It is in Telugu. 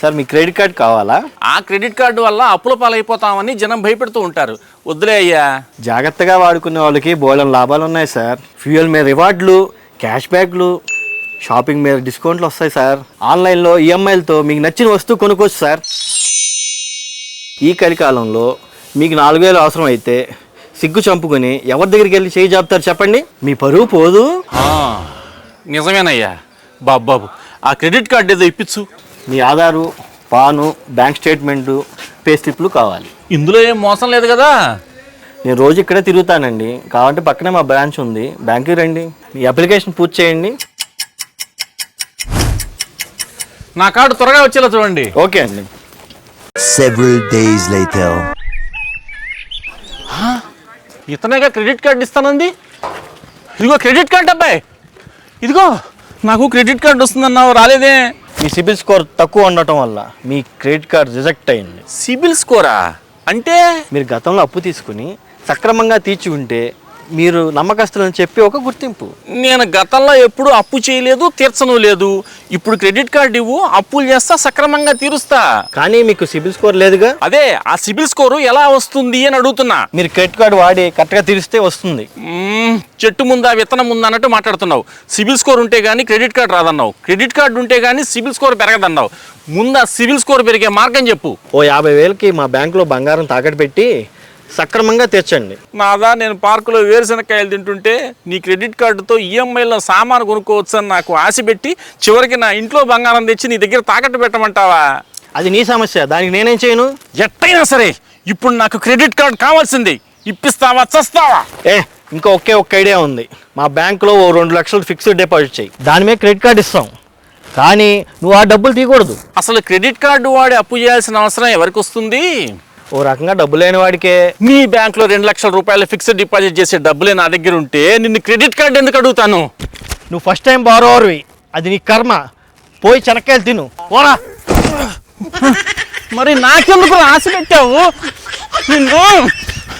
సార్ మీ క్రెడిట్ కార్డ్ కావాలా? ఆ క్రెడిట్ కార్డు వల్ల అప్పుల పాలైపోతామని జనం భయపెడుతూ ఉంటారు. వద్దులే అయ్యా. జాగ్రత్తగా వాడుకునే వాళ్ళకి బోలెం లాభాలు ఉన్నాయి సార్. ఫ్యూయల్ మీద రివార్డులు క్యాష్ బ్యాక్లు షాపింగ్ మీద డిస్కౌంట్లు వస్తాయి సార్. ఆన్లైన్లో ఈఎంఐలతో మీకు నచ్చిన వస్తువు కొనుక్కోవచ్చు సార్. ఈ కలికాలంలో మీకు నాలుగు వేలు అవసరం అయితే సిగ్గు చంపుకొని ఎవరి దగ్గరికి వెళ్ళి చేయి జాపుతారు చెప్పండి? మీ పరువు పోదు. నిజమేనయ్యా. బాబు బాబు ఆ క్రెడిట్ కార్డు ఏదో ఇప్పించు మీ Aadhaar PAN bank statement pay స్లిప్లు కావాలి. ఇందులో ఏం మోసం లేదు కదా? నేను రోజు ఇక్కడే తిరుగుతానండి. కావాలంటే పక్కనే మా బ్రాంచ్ ఉంది. బ్యాంక్కి రండి. మీ అప్లికేషన్ పూర్తి చేయండి. నా కార్డు త్వరగా వచ్చేలా చూడండి. ఓకే అండి. Several days later. ఇతనేగా క్రెడిట్ కార్డు ఇస్తానంది? ఇదిగో క్రెడిట్ కార్డు అబ్బాయి. ఇదిగో నాకు క్రెడిట్ కార్డు వస్తుందన్నావు రాలేదే. మీ సిబిల్ స్కోర్ తక్కువ ఉండటం వల్ల మీ క్రెడిట్ కార్డ్ రిజెక్ట్ అయింది. సిబిల్ స్కోరా? అంటే? మీరు గతంలో అప్పు తీసుకుని సక్రమంగా తీర్చి ఉంటే మీరు నమ్మకస్తులని చెప్పి ఒక గుర్తింపు. నేను గతంలో ఎప్పుడు అప్పు చేయలేదు తీర్చను లేదు. ఇప్పుడు క్రెడిట్ కార్డు ఇవ్వు అప్పులు చేస్తా సక్రమంగా తీరుస్తా. కానీ మీకు సిబిల్ స్కోర్ లేదుగా? అదే ఆ సిబిల్ స్కోరు ఎలా వస్తుంది అని అడుగుతున్నా. మీరు క్రెడిట్ కార్డు వాడి కరెక్ట్గా తీరిస్తే వస్తుంది. మ్మ్, చెట్టు ముందా విత్తనం ముందా అన్నట్టు మాట్లాడుతున్నావు. సిబిల్ స్కోర్ ఉంటే కానీ క్రెడిట్ కార్డు రాదన్నావు. క్రెడిట్ కార్డు ఉంటే కానీ సిబిల్ స్కోర్ పెరగదన్నావు. ముందు ఆ సిబిల్ స్కోర్ పెరిగే మార్గం చెప్పు. ఓ యాభై వేలకి మా బ్యాంకులో బంగారం తాకట్టు పెట్టి సక్రమంగా తీర్చండి నాదా నేను పార్కులో వేరుశనక్కాయలు తింటుంటే నీ క్రెడిట్ కార్డుతో ఈఎంఐలో సామాను కొనుక్కోవచ్చు అని నాకు ఆశ పెట్టి చివరికి నా ఇంట్లో బంగారం తెచ్చి నీ దగ్గర తాకట్టు పెట్టమంటావా? అది నీ సమస్య. దానికి నేనేం చేయను? ఎట్టయినా సరే ఇప్పుడు నాకు క్రెడిట్ కార్డు కావాల్సింది. ఇప్పిస్తావా చస్తావా? ఏ ఇంకా ఒకే ఒక్క ఐడియా ఉంది. మా బ్యాంకులో ఓ రెండు లక్షలు ఫిక్స్డ్ డిపాజిట్ చేయి. దాని మీద క్రెడిట్ కార్డు ఇస్తాం. కానీ నువ్వు ఆ డబ్బులు తీయకూడదు. అసలు క్రెడిట్ కార్డు వాడి అప్పు చేయాల్సిన అవసరం ఎవరికి వస్తుంది? ఓ రకంగా డబ్బు లేని వాడికే. నీ బ్యాంక్లో రెండు లక్షల రూపాయలు ఫిక్స్డ్ డిపాజిట్ చేసే డబ్బులే నా దగ్గర ఉంటే నిన్ను క్రెడిట్ కార్డు ఎందుకు అడుగుతాను? నువ్వు ఫస్ట్ టైం బారోవర్వి అది నీ కర్మ. పోయి చెనక్కాయలు తిను. పోరా. మరి నాకెందుకు ఆశ పెట్టావు? నిన్ను